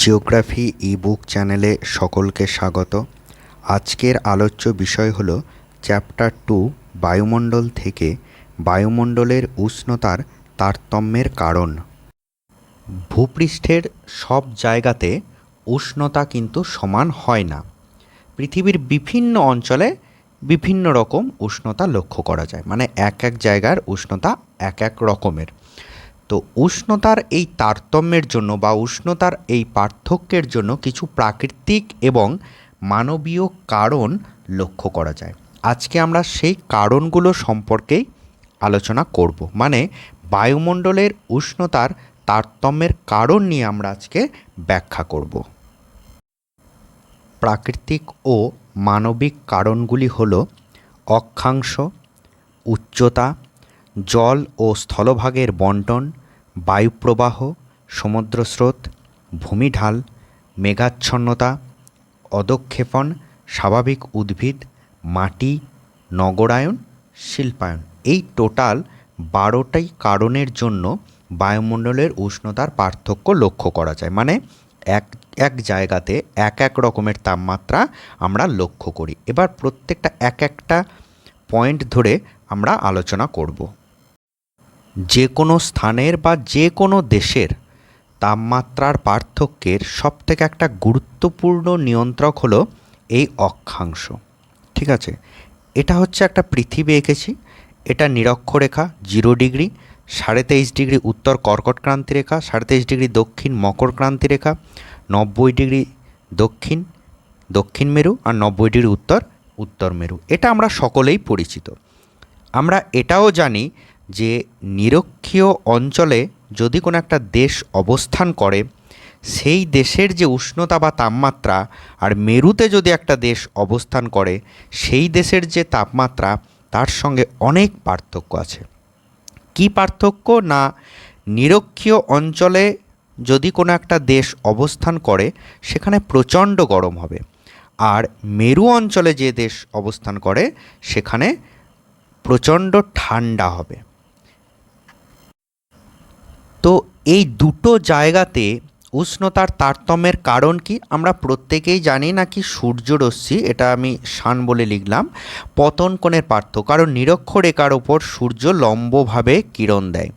Geography ebook চ্যানেলে সকলকে স্বাগত। আজকের আলোচ্য বিষয় হলো চ্যাপ্টার টু, বায়ুমণ্ডল থেকে বায়ুমণ্ডলের উষ্ণতার তারতম্যের কারণ। ভূপৃষ্ঠের সব জায়গাতে উষ্ণতা কিন্তু সমান হয় না। পৃথিবীর বিভিন্ন অঞ্চলে বিভিন্ন রকম উষ্ণতা লক্ষ্য করা যায়। মানে এক এক জায়গার উষ্ণতা এক এক রকমের। তো উষ্ণতার এই তারতম্যের জন্য বা উষ্ণতার এই পার্থক্যের জন্য কিছু প্রাকৃতিক এবং মানবীয় কারণ লক্ষ্য করা যায়। আজকে আমরা সেই কারণগুলো সম্পর্কেই আলোচনা করব। মানে বায়ুমণ্ডলের উষ্ণতার তারতম্যের কারণ নিয়ে আমরা আজকে ব্যাখ্যা করব। প্রাকৃতিক ও মানবিক কারণগুলি হল অক্ষাংশ, উচ্চতা, জল ও স্থলভাগের বন্টন বায়ুপ্রবাহ, সমুদ্রস্রোত, ভূমিঢাল, মেঘাচ্ছন্নতা, অদক্ষেপণ, স্বাভাবিক উদ্ভিদ, মাটি নগরায়ন শিল্পায়ন। এই টোটাল বারোটাই কারণের জন্য বায়ুমণ্ডলের উষ্ণতার পার্থক্য লক্ষ্য করা যায়। মানে এক এক জায়গাতে এক এক রকমের তাপমাত্রা আমরা লক্ষ্য করি। এবার প্রত্যেকটা এক, একটা পয়েন্ট ধরে আমরা আলোচনা করব। যে কোনো স্থানের বা যে কোনো দেশের তাপমাত্রার পার্থক্যের সবথেকে একটা গুরুত্বপূর্ণ নিয়ন্ত্রক হলো এই অক্ষাংশ। ঠিক আছে? এটা হচ্ছে একটা পৃথিবী এঁকেছি। এটা নিরক্ষরেখা, জিরো ডিগ্রি, সাড়ে তেইশ ডিগ্রি উত্তর কর্কট ক্রান্তি রেখা, সাড়ে তেইশ ডিগ্রি দক্ষিণ মকর ক্রান্তি রেখা, নব্বই ডিগ্রি দক্ষিণ দক্ষিণ মেরু আর নব্বই ডিগ্রি উত্তর উত্তর মেরু। এটা আমরা সকলেই পরিচিত। আমরা এটাও জানি যে নিরক্ষীয় অঞ্চলে যদি কোনো একটা দেশ অবস্থান করে, সেই দেশের যে উষ্ণতা বা তাপমাত্রা আর মেরুতে যদি একটা দেশ অবস্থান করে, সেই দেশের যে তাপমাত্রা, তার সঙ্গে অনেক পার্থক্য আছে। কি পার্থক্য? না, নিরক্ষীয় অঞ্চলে যদি কোনো একটা দেশ অবস্থান করে, সেখানে প্রচণ্ড গরম হবে। আর মেরু অঞ্চলে যে দেশ অবস্থান করে, সেখানে প্রচণ্ড ঠান্ডা হবে। তো এই দুটো জায়গাতে উষ্ণতার তারতম্যের কারণ কি? আমরা প্রত্যেকেই জানি নাকি সূর্যরশ্মি, এটা আমি শান বলে লিখলাম, পতন কোণের পার্থক্য। কারণ নিরক্ষরেখার ওপর সূর্য লম্বভাবে কিরণ দেয়।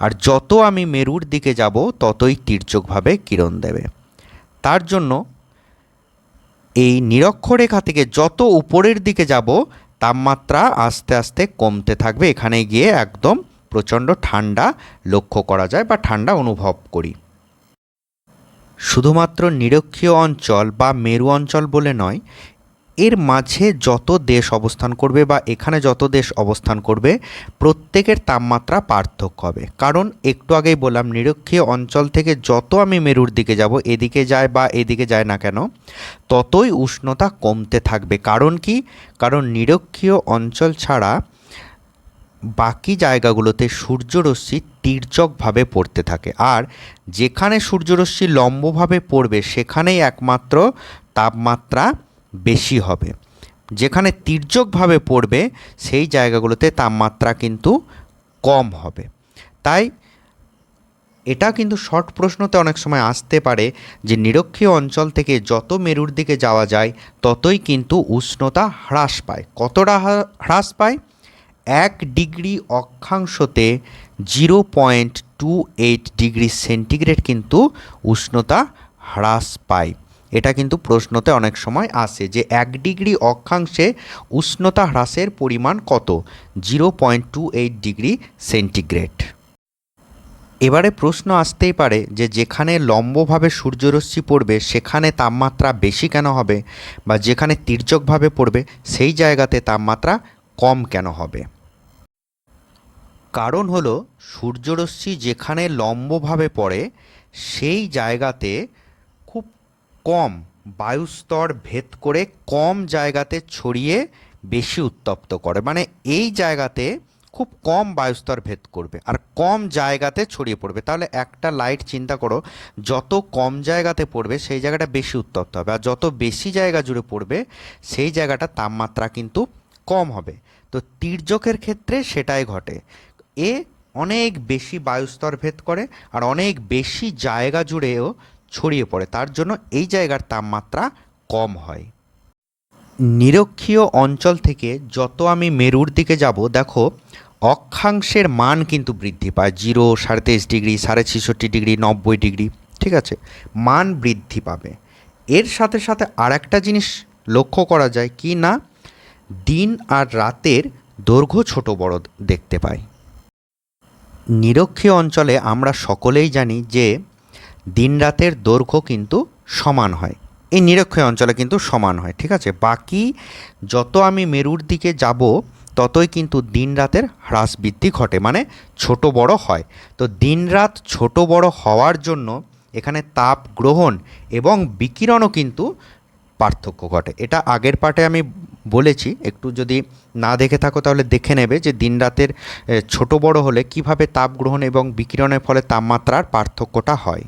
আর যত আমি মেরুর দিকে যাব, ততই তীর্যকভাবে কিরণ দেবে। তার জন্য এই নিরক্ষরেখা থেকে যত উপরের দিকে যাব, তাপমাত্রা আস্তে আস্তে কমতে থাকবে। এখানে গিয়ে একদম প্রচণ্ড ঠান্ডা লক্ষ্য করা যায় বা ঠান্ডা অনুভব করি। শুধুমাত্র নিরক্ষীয় অঞ্চল বা মেরু অঞ্চল বলে নয়, এর মাঝে যত দেশ অবস্থান করবে বা এখানে যত দেশ অবস্থান করবে, প্রত্যেকের তাপমাত্রা পার্থক্য হবে। কারণ একটু আগেই বললাম, নিরক্ষীয় অঞ্চল থেকে যত আমি মেরুর দিকে যাব, এদিকে যায় বা এদিকে যায় না কেন, ততই উষ্ণতা কমতে থাকবে। কারণ কি? কারণ নিরক্ষীয় অঞ্চল ছাড়া বাকি জায়গাগুলোতে সূর্যরশ্মি তির্যকভাবে পড়তে থাকে। আর যেখানে সূর্যরশ্মি লম্বভাবে পড়বে, সেখানেই একমাত্র তাপমাত্রা বেশি হবে। যেখানে তির্যকভাবে পড়বে, সেই জায়গাগুলোতে তাপমাত্রা কিন্তু কম হবে। তাই এটা কিন্তু শর্ট প্রশ্নতে অনেক সময় আসতে পারে যে, নিরক্ষীয় অঞ্চল থেকে যত মেরুর দিকে যাওয়া যায়, ততই কিন্তু উষ্ণতা হ্রাস পায়। কতটা হ্রাস পায়? এক degree অক্ষাংশতে zero point two eight degree centigrade কিন্তু উষ্ণতা হ্রাস পায়। এটা কিন্তু প্রশ্নতে অনেক সময় আসে যে এক ডিগ্রি অক্ষাংশে উষ্ণতা হ্রাসের পরিমাণ কত? Zero point two eight degree centigrade. এবারে প্রশ্ন আসতেই পারে যে যেখানে লম্বভাবে সূর্যরশ্মি পড়বে, সেখানে তাপমাত্রা বেশি কেন হবে? বা যেখানে তির্যকভাবে পড়বে, সেই জায়গাতে তাপমাত্রা কম কেন হবে? কারণ হলো, সূর্যরশ্মি যেখানে লম্বভাবে পড়ে, সেই জায়গাতে খুব কম বায়ুস্তর ভেদ করে কম জায়গাতে ছড়িয়ে বেশি উত্তপ্ত করে। মানে এই জায়গাতে খুব কম বায়ুস্তর ভেদ করবে আর কম জায়গাতে ছড়িয়ে পড়বে। তাহলে একটা লাইট চিন্তা করো, যত কম জায়গাতে পড়বে, সেই জায়গাটা বেশি উত্তপ্ত হবে। আর যত বেশি জায়গা জুড়ে পড়বে, সেই জায়গাটা তাপমাত্রা কিন্তু কম হবে। তো তির্যকের ক্ষেত্রে সেটাই ঘটে। এ অনেক বেশি বায়ুস্তর ভেদ করে আর অনেক বেশি জায়গা জুড়েও ছড়িয়ে পড়ে। তার জন্য এই জায়গার তাপমাত্রা কম হয়। নিরক্ষীয় অঞ্চল থেকে যত আমি মেরুর দিকে যাব, দেখো, অক্ষাংশের মান কিন্তু বৃদ্ধি পায়। জিরো, সাড়ে তেইশ ডিগ্রি, সাড়ে ছেষট্টি ডিগ্রি, নব্বই ডিগ্রি, ঠিক আছে? মান বৃদ্ধি পাবে। এর সাথে সাথে আর একটা জিনিস লক্ষ্য করা যায় কি না? দিন আর রাতের দৈর্ঘ্য ছোট বড় দেখতে পাই। নিরক্ষীয় অঞ্চলে আমরা সকলেই জানি যে দিন রাতের দৈর্ঘ্য কিন্তু সমান হয়। এই নিরক্ষীয় অঞ্চলে কিন্তু সমান হয়, ঠিক আছে? বাকি যত আমি মেরুর দিকে যাব, ততই কিন্তু দিন রাতের হ্রাস বৃদ্ধি ঘটে মানে ছোট বড় হয়। তো দিন রাত ছোট বড় হওয়ার জন্য এখানে তাপ গ্রহণ এবং বিকিরণও কিন্তু পার্থক্য ঘটে। এটা আগের পার্টে আমি বলেছি, একটু যদি না দেখে থাকো তাহলে দেখে নেবে যে দিন রাতের ছোট বড় হলে কীভাবে তাপ গ্রহণ এবং বিকিরণের ফলে তাপমাত্রার পার্থক্যটা হয়।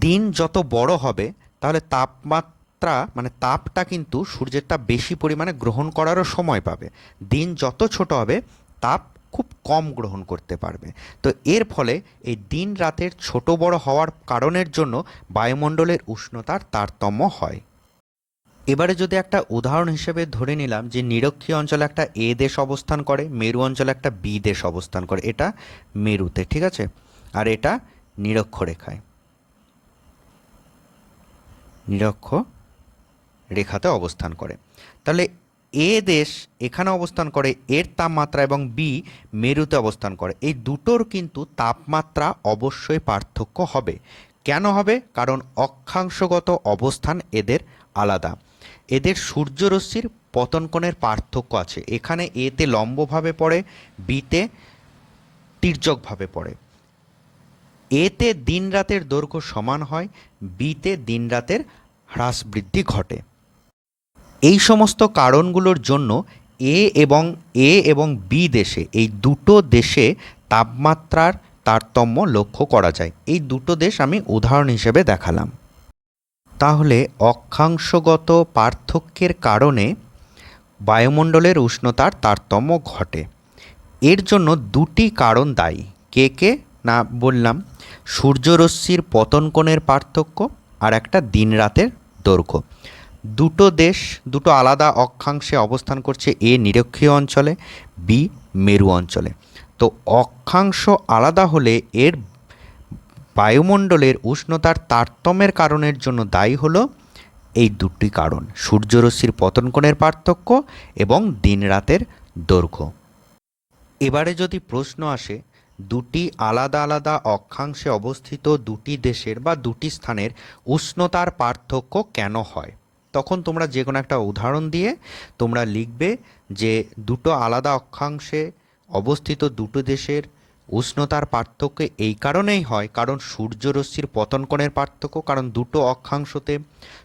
দিন যত বড় হবে, তাহলে তাপমাত্রা মানে তাপটা কিন্তু সূর্যেরটা বেশি পরিমাণে গ্রহণ করারও সময় পাবে। দিন যত ছোট হবে, তাপ খুব কম গ্রহণ করতে পারবে। তো এর ফলে এই দিন রাতের ছোট বড় হওয়ার কারণের জন্য বায়ুমণ্ডলের উষ্ণতার তারতম্য হয়। এবারে যদি একটা উদাহরণ হিসেবে ধরে নিলাম যে নিরক্ষীয় অঞ্চলে একটা এ দেশ অবস্থান করে, মেরু অঞ্চলে একটা বি দেশ অবস্থান করে, এটা মেরুতে, ঠিক আছে? আর এটা নিরক্ষরেখায়। নিরক্ষ রেখাতে অবস্থান করে। তাহলে এ দেশ এখানে অবস্থান করে, এর তাপমাত্রা এবং বি মেরুতে অবস্থান করে। এই দুটোর কিন্তু তাপমাত্রা অবশ্যই পার্থক্য হবে। কেন হবে? কারণ অক্ষাংশগত অবস্থান এদের আলাদা। এদের সূর্যরশ্মির পতন কোণের পার্থক্য আছে। এখানে এতে লম্বভাবে পড়ে, বিতে তির্যকভাবে পড়ে। এতে দিন রাতের দৈর্ঘ্য সমান হয়, বিতে দিন রাতের হ্রাস বৃদ্ধি ঘটে। এই সমস্ত কারণগুলোর জন্য এ এবং এ এবং বি দেশে, এই দুটো দেশে তাপমাত্রার তারতম্য লক্ষ্য করা যায়। এই দুটো দেশ আমি উদাহরণ হিসেবে দেখালাম। তাহলে অক্ষাংশগত পার্থক্যের কারণে বায়ুমণ্ডলের উষ্ণতার তারতম্য ঘটে। এর জন্য দুটি কারণ দায়ী। কে কে? না, বললাম, সূর্যরশ্মির পতন কোণের পার্থক্য আর একটা দিন রাতের দৈর্ঘ্য। দুটো দেশ, দুটো আলাদা অক্ষাংশে অবস্থান করছে এ নিরক্ষীয় অঞ্চলে, বি মেরু অঞ্চলে। তো অক্ষাংশ আলাদা হলে এর বায়ুমণ্ডলের উষ্ণতার তারতম্যের কারণের জন্য দায়ী হলো এই দুটি কারণ, সূর্যরশ্মির পতন কোণের পার্থক্য এবং দিন রাতের দৈর্ঘ্য। এবারে যদি প্রশ্ন আসে, দুটি আলাদা আলাদা অক্ষাংশে অবস্থিত দুটি দেশের বা দুটি স্থানের উষ্ণতার পার্থক্য কেন হয়, তখন তোমরা যে কোনো একটা উদাহরণ দিয়ে তোমরা লিখবে যে দুটো আলাদা অক্ষাংশে অবস্থিত দুটো দেশের উষ্ণতার পার্থক্য এই কারণেই হয়, কারণ সূর্যরশ্মির পতন কোণের পার্থক্য, কারণ দুটো অক্ষাংশতে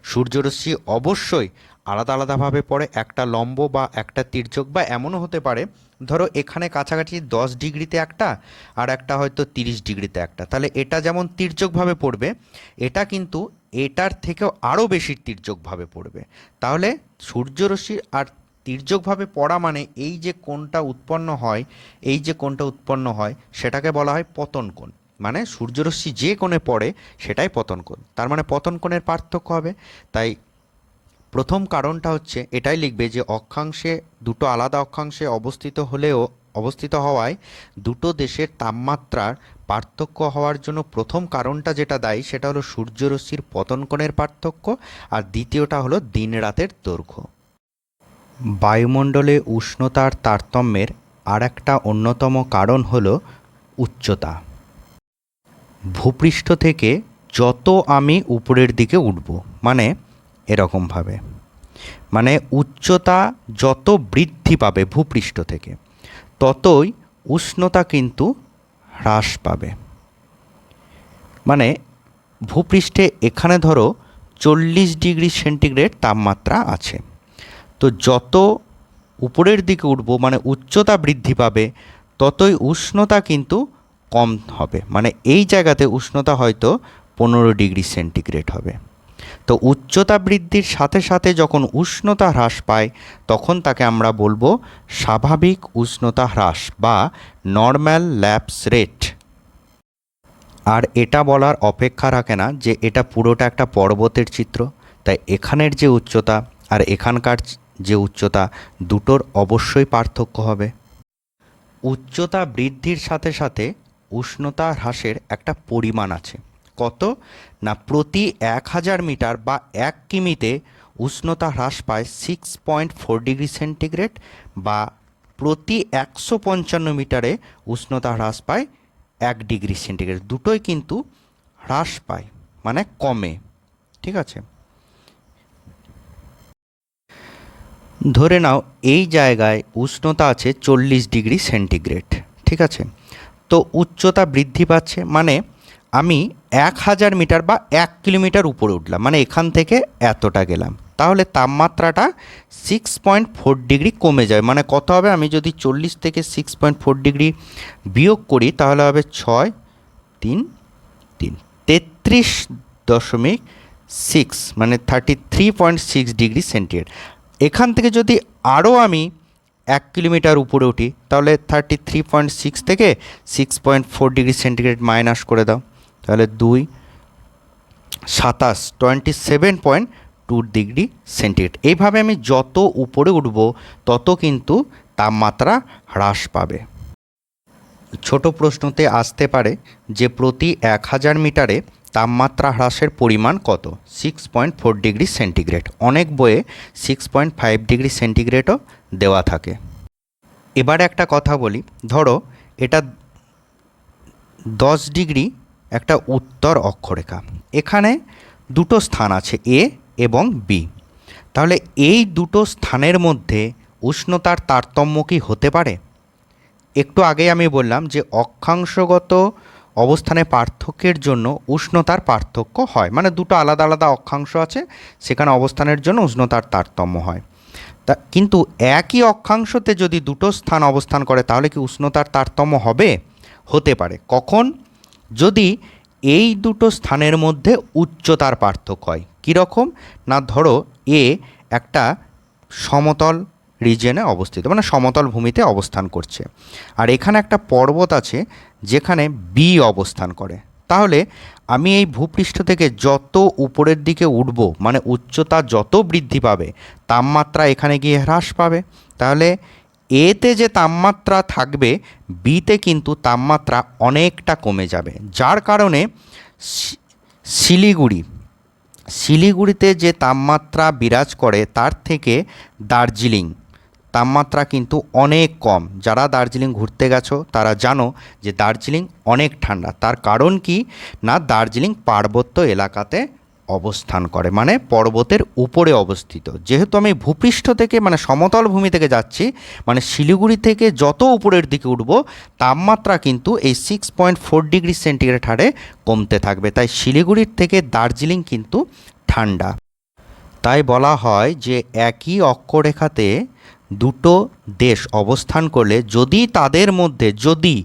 সূর্যরশ্মি অবশ্যই আলাদা আলাদাভাবে পড়ে, একটা লম্ব বা একটা তির্যক বা এমনও হতে পারে। ধরো এখানে কাছাকাছি দশ ডিগ্রিতে একটা আর একটা হয়তো তিরিশ ডিগ্রিতে একটা। তাহলে এটা যেমন তির্যকভাবে পড়বে, এটা কিন্তু এটার থেকেও আরও বেশি তির্যকভাবে পড়বে। তাহলে সূর্যরশ্মি আর তির্যকভাবে পড়া মানে এই যে কোণটা উৎপন্ন হয়, এই যে কোণটা উৎপন্ন হয়, সেটাকে বলা হয় পতন কোণ। মানে সূর্যরশ্মি যে কোণে পড়ে, সেটাই পতন কোণ। তার মানে পতন কোণের পার্থক্য হবে। তাই প্রথম কারণটা হচ্ছে, এটাই লিখবে যে অক্ষাংশে, দুটো আলাদা অক্ষাংশে অবস্থিত হলেও, অবস্থিত হওয়ায় দুটো দেশের তাপমাত্রার পার্থক্য হওয়ার জন্য প্রথম কারণটা যেটা দায়ী, সেটা হলো সূর্যরশ্মির পতন কোণের পার্থক্য, আর দ্বিতীয়টা হলো দিন রাতের দৈর্ঘ্য। বায়ুমণ্ডলে উষ্ণতার তারতম্যের আর একটা অন্যতম কারণ হল উচ্চতা। ভূপৃষ্ঠ থেকে যত আমি উপরের দিকে উঠব মানে এরকমভাবে। মানে উচ্চতা যত বৃদ্ধি পাবে ভূপৃষ্ঠ থেকে, ততই উষ্ণতা কিন্তু হ্রাস পাবে। মানে ভূপৃষ্ঠে এখানে ধরো চল্লিশ ডিগ্রি সেন্টিগ্রেড তাপমাত্রা আছে। তো যত উপরের দিকে উঠব মানে উচ্চতা বৃদ্ধি পাবে, ততই উষ্ণতা কিন্তু কম হবে। মানে এই জায়গাতে উষ্ণতা হয়তো পনেরো ডিগ্রি সেন্টিগ্রেড হবে। তো উচ্চতা বৃদ্ধির সাথে সাথে যখন উষ্ণতা হ্রাস পায়, তখন তাকে আমরা বলব স্বাভাবিক উষ্ণতা হ্রাস বা নর্ম্যাল ল্যাপস রেট আর এটা বলার অপেক্ষা রাখে না যে এটা পুরোটা একটা পর্বতের চিত্র, তাই এখানের যে উচ্চতা আর এখানকার যে উচ্চতা দুটোর অবশ্যই পার্থক্য হবে। উচ্চতা বৃদ্ধির সাথে সাথে উষ্ণতা হ্রাসের একটা পরিমাণ আছে। কত? না, প্রতি এক হাজার মিটার বা এক কিমিতে উষ্ণতা হ্রাস পায় six point four degree centigrade বা প্রতি একশো পঞ্চান্ন মিটারে উষ্ণতা হ্রাস পায় এক ডিগ্রি সেন্টিগ্রেড। দুটোই কিন্তু হ্রাস পায় মানে কমে। ঠিক আছে? ধরে নাও এই জায়গায় উষ্ণতা আছে চল্লিশ ডিগ্রি সেন্টিগ্রেড, ঠিক আছে? তো উচ্চতা বৃদ্ধি পাচ্ছে মানে আমি এক হাজার মিটার বা এক কিলোমিটার উপরে উঠলাম মানে এখান থেকে এতটা গেলাম। তাহলে তাপমাত্রাটা সিক্স পয়েন্ট ফোর ডিগ্রি কমে যাবে মানে কত হবে? আমি যদি চল্লিশ থেকে সিক্স পয়েন্ট ফোর ডিগ্রি বিয়োগ করি তাহলে হবে ছয় তিন তিন, তেত্রিশ দশমিক সিক্স মানে thirty three point six degree centigrade. এখান থেকে যদি আরও আমি এক কিলোমিটার উপরে উঠি, তাহলে থার্টি থ্রি পয়েন্ট সিক্স থেকে six point four degree centigrade minus করে দাও। তাহলে দুই সাতাশ twenty seven point two degree centigrade এইভাবে আমি যত উপরে উঠব, তত কিন্তু তাপমাত্রা হ্রাস পাবে। ছোট প্রশ্নতে আসতে পারে যে প্রতি এক হাজার মিটারে তাপমাত্রা হ্রাসের পরিমাণ কত? Six point four degree centigrade অনেক বইয়ে সিক্স পয়েন্ট ফাইভ ডিগ্রি সেন্টিগ্রেডও দেওয়া থাকে। এবার একটা কথা বলি। ধরো, এটা দশ ডিগ্রি একটা উত্তর অক্ষরেখা। এখানে দুটো স্থান আছে, এ এবং বি। তাহলে এই দুটো স্থানের মধ্যে উষ্ণতার তারতম্য কি হতে পারে? একটু আগে আমি বললাম যে অক্ষাংশগত অবস্থানে পার্থক্যের জন্য উষ্ণতার পার্থক্য হয়। মানে দুটো আলাদা আলাদা অক্ষাংশ আছে, সেখানে অবস্থানের জন্য উষ্ণতার তারতম্য হয়। তা কিন্তু একই অক্ষাংশতে যদি দুটো স্থান অবস্থান করে, তাহলে কি উষ্ণতার তারতম্য হবে? হতে পারে। কখন? যদি এই দুটো স্থানের মধ্যে উচ্চতার পার্থক্য হয়। কীরকম? না, ধরো এ একটা সমতল রিজনে অবস্থিত মানে সমতল ভূমিতে অবস্থান করছে। আর এখানে একটা পর্বত আছে যেখানে বি অবস্থান করে। তাহলে আমি এই ভূপৃষ্ঠ থেকে যত উপরের দিকে উঠব মানে উচ্চতা যত বৃদ্ধি পাবে, তাপমাত্রা এখানে গিয়ে হ্রাস পাবে। তাহলে এতে যে তাপমাত্রা থাকবে বিতে কিন্তু তাপমাত্রা অনেকটা কমে যাবে। যার কারণে শিলিগুড়ি, শিলিগুড়িতে যে তাপমাত্রা বিরাজ করে, তার থেকে দার্জিলিং তাপমাত্রা কিন্তু অনেক কম। যারা দার্জিলিং ঘুরতে গেছো, তারা জানো যে দার্জিলিং অনেক ঠান্ডা। তার কারণ কি? না, দার্জিলিং পার্বত্য এলাকাতে অবস্থান করে মানে পর্বতের উপরে অবস্থিত। যেহেতু আমি ভূপৃষ্ঠ থেকে মানে সমতল ভূমি থেকে যাচ্ছি মানে শিলিগুড়ি থেকে যত উপরের দিকে উঠব, তাপমাত্রা কিন্তু এই six point four degree centigrade হারে কমতে থাকবে। তাই শিলিগুড়ির থেকে দার্জিলিং কিন্তু ঠান্ডা। তাই বলা হয় যে একই অক্ষরেখাতে দুটো দেশ অবস্থান করলে যদি তাদের মধ্যে, যদি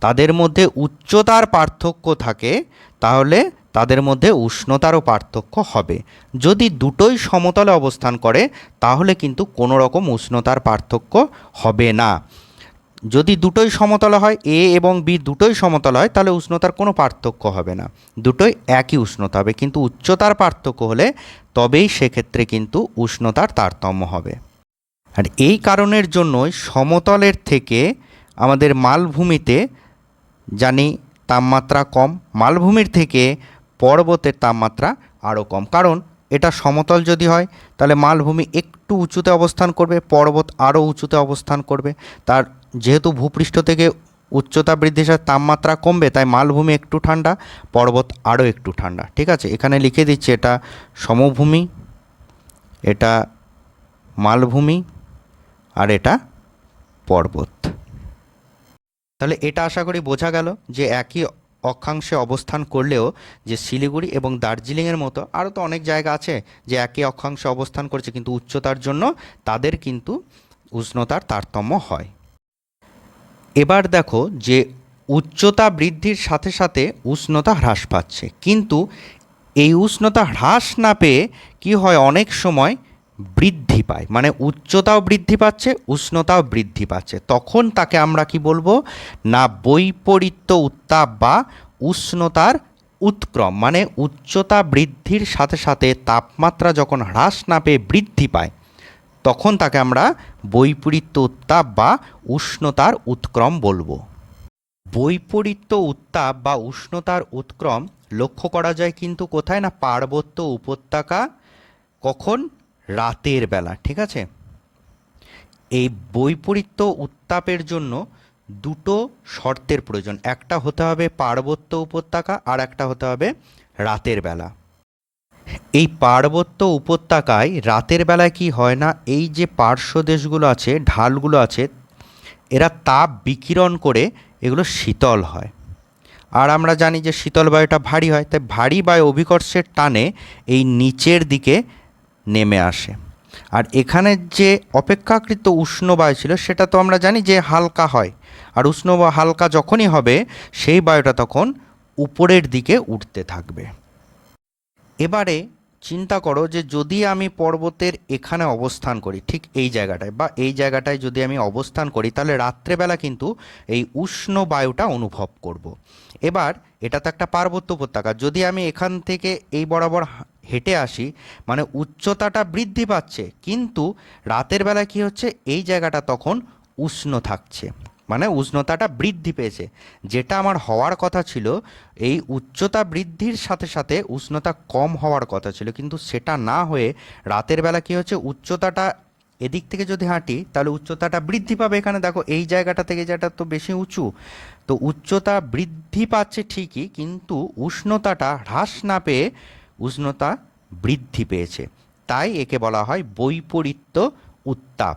তাদের মধ্যে উচ্চতার পার্থক্য থাকে, তাহলে তাদের মধ্যে উষ্ণতারও পার্থক্য হবে। যদি দুটোই সমতলে অবস্থান করে, তাহলে কিন্তু কোনো রকম উষ্ণতার পার্থক্য হবে না। যদি দুটোই সমতল হয়, এ এবং বি দুটোই সমতল হয়, তাহলে উষ্ণতার কোনো পার্থক্য হবে না। দুটোই একই উষ্ণতা হবে, কিন্তু উচ্চতার পার্থক্য হলে তবেই সেক্ষেত্রে কিন্তু উষ্ণতার তারতম্য হবে। আর এই কারণের জন্যই সমতলের থেকে আমাদের মালভূমিতে জানি তাপমাত্রা কম, মালভূমির থেকে পর্বতের তাপমাত্রা আরও কম। কারণ এটা সমতল যদি হয়, তাহলে মালভূমি একটু উঁচুতে অবস্থান করবে, পর্বত আরও উঁচুতে অবস্থান করবে। তার যেহেতু ভূপৃষ্ঠ থেকে উচ্চতা বৃদ্ধির সাথে তাপমাত্রা কমবে, তাই মালভূমি একটু ঠান্ডা, পর্বত আরও একটু ঠান্ডা। ঠিক আছে? এখানে লিখে দিচ্ছি এটা সমভূমি, এটা মালভূমি আর এটা পর্বত। তাহলে এটা আশা করি বোঝা গেল যে একই অক্ষাংশে অবস্থান করলেও যে শিলিগুড়ি এবং দার্জিলিংয়ের মতো আরও তো অনেক জায়গা আছে যে একই অক্ষাংশে অবস্থান করছে, কিন্তু উচ্চতার জন্য তাদের কিন্তু উষ্ণতার তারতম্য হয়। এবার দেখো যে উচ্চতা বৃদ্ধির সাথে সাথে উষ্ণতা হ্রাস পাচ্ছে। কিন্তু এই উষ্ণতা হ্রাস না পেয়ে কি হয়? অনেক সময় বৃদ্ধি পায়। মানে উচ্চতাও বৃদ্ধি পাচ্ছে, উষ্ণতাও বৃদ্ধি পাচ্ছে। তখন তাকে আমরা কি বলব? না বৈপরীত্য উত্তাপ বা উষ্ণতার উৎক্রম। মানে উচ্চতা বৃদ্ধির সাথে সাথে তাপমাত্রা যখন হ্রাস না পেয়ে বৃদ্ধি পায়, তখন তাকে আমরা বৈপরীত্য উত্তাপ বা উষ্ণতার উৎক্রম বলব। বৈপরীত্য উত্তাপ বা উষ্ণতার উৎক্রম লক্ষ্য করা যায় কিন্তু কোথায়? না পার্বত্য উপত্যকা কখন? রাতের বেলা, ঠিক আছে? এই বৈপরীত্য উত্তাপের জন্য দুটো শর্তের প্রয়োজন। একটা হতে হবে পার্বত্য উপত্যকা আর একটা হতে হবে রাতের বেলা। এই পার্বত্য উপত্যকায় রাতের বেলায় কি হয় না? এই যে পার্শ্ব দেশগুলো আছে, ঢালগুলো আছে, এরা তাপ বিকিরণ করে এগুলো শীতল হয়। আর আমরা জানি যে শীতল বায়ুটা ভারী হয়, তাই ভারী বায়ু অভিকর্ষের টানে এই নিচের দিকে নেমে আসে। আর এখানে যে অপেক্ষাকৃত উষ্ণ বায়ু ছিল, সেটা তো আমরা জানি যে হালকা হয়। আর উষ্ণ বা হালকা যখনই হবে, সেই বায়ুটা তখন উপরের দিকে উঠতে থাকবে। এবারে চিন্তা করো যে যদি আমি পর্বতের এখানে অবস্থান করি, ঠিক এই জায়গাটায়, বা এই জায়গাটায় যদি আমি অবস্থান করি, তাহলে রাত্রেবেলা কিন্তু এই উষ্ণ বায়ুটা অনুভব করব। এবার এটা তো একটা পার্বত্য উপত্যকা। যদি আমি এখান থেকে এই বরাবর হেঁটে আসি মানে উচ্চতাটা বৃদ্ধি পাচ্ছে, কিন্তু রাতের বেলা কি হচ্ছে, এই জায়গাটা তখন উষ্ণ থাকছে মানে উষ্ণতাটা বৃদ্ধি পেয়েছে। যেটা আমার হওয়ার কথা ছিল, এই উচ্চতা বৃদ্ধির সাথে সাথে উষ্ণতা কম হওয়ার কথা ছিল, কিন্তু সেটা না হয়ে রাতের বেলা কি হচ্ছে, উচ্চতাটা এদিক থেকে যদি হাঁটি, তাহলে উচ্চতাটা বৃদ্ধি পাবে এখানে। দেখো, এই জায়গাটা থেকে যেটা তো বেশি উঁচু। তো উচ্চতা বৃদ্ধি পাচ্ছে ঠিকই, কিন্তু উষ্ণতাটা হ্রাস না পেয়ে উষ্ণতা বৃদ্ধি পেয়েছে। তাই একে বলা হয় বৈপরীত্য উত্তাপ।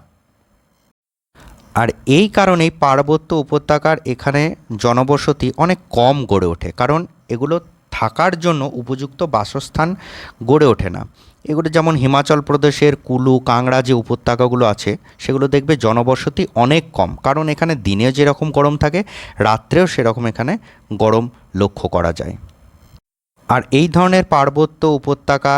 আর এই কারণেই পার্বত্য উপত্যকার এখানে জনবসতি অনেক কম গড়ে ওঠে, কারণ এগুলো থাকার জন্য উপযুক্ত বাসস্থান গড়ে ওঠে না। এগুলো যেমন হিমাচল প্রদেশের কুলু, কাংড়া যে উপত্যকাগুলো আছে, সেগুলো দেখবে জনবসতি অনেক কম, কারণ এখানে দিনে যেরকম গরম থাকে, রাত্রেও সেরকম এখানে গরম লক্ষ্য করা যায়। আর এই ধরনের পার্বত্য উপত্যকা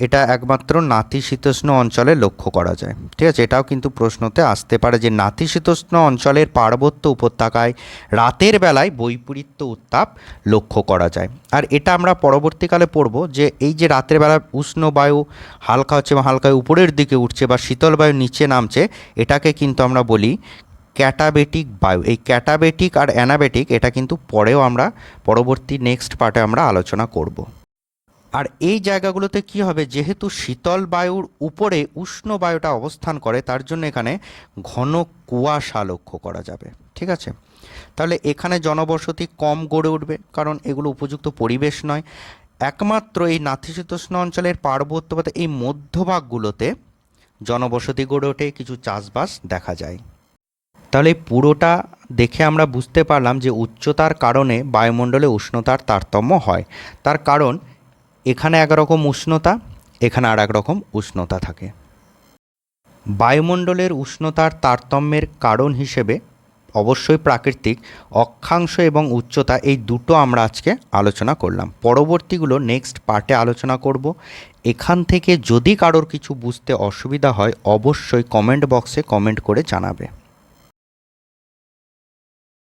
এটা একমাত্র নাতিশীতোষ্ণ অঞ্চলে লক্ষ্য করা যায়। ঠিক আছে, এটাও কিন্তু প্রশ্নতে আসতে পারে যে নাতিশীতোষ্ণ অঞ্চলের পার্বত্য উপত্যকায় রাতের বেলায় বৈপরীত্য উত্তাপ লক্ষ্য করা যায়। আর এটা আমরা পরবর্তীকালে পড়ব যে এই যে রাতের বেলা উষ্ণ বায়ু হালকা হচ্ছে বা হালকা উপরের দিকে উঠছে বা শীতল বায়ু নিচে নামছে, এটাকে কিন্তু আমরা বলি ক্যাটাবেটিক বায়ু, এই ক্যাটাবেটিক আর অ্যানাবেটিক, এটা কিন্তু পরেও আমরা পরবর্তী নেক্সট পার্টে আমরা আলোচনা করব। আর এই জায়গাগুলোতে কি হবে? যেহেতু শীতল বায়ুর উপরে উষ্ণ বায়ুটা অবস্থান করে, তার জন্য এখানে ঘন কুয়াশা লক্ষ্য করা যাবে। ঠিক আছে? তাহলে এখানে জনবসতি কম গড়ে উঠবে, কারণ এগুলো উপযুক্ত পরিবেশ নয়। একমাত্র এই নাতিশীতোষ্ণ অঞ্চলের পার্বত্য এই মধ্যভাগগুলোতে জনবসতি গড়ে ওঠে, কিছু চাষবাস দেখা যায়। তাহলে পুরোটা দেখে আমরা বুঝতে পারলাম যে উচ্চতার কারণে বায়ুমণ্ডলে উষ্ণতার তারতম্য হয়। তার কারণ, এখানে একরকম উষ্ণতা, এখানে আর রকম উষ্ণতা থাকে। বায়ুমণ্ডলের উষ্ণতার তারতম্যের কারণ হিসেবে অবশ্যই প্রাকৃতিক অক্ষাংশ এবং উচ্চতা এই দুটো আমরা আজকে আলোচনা করলাম। পরবর্তীগুলো নেক্সট পার্টে আলোচনা করব। এখান থেকে যদি কারোর কিছু বুঝতে অসুবিধা হয়, অবশ্যই কমেন্ট বক্সে কমেন্ট করে জানাবে।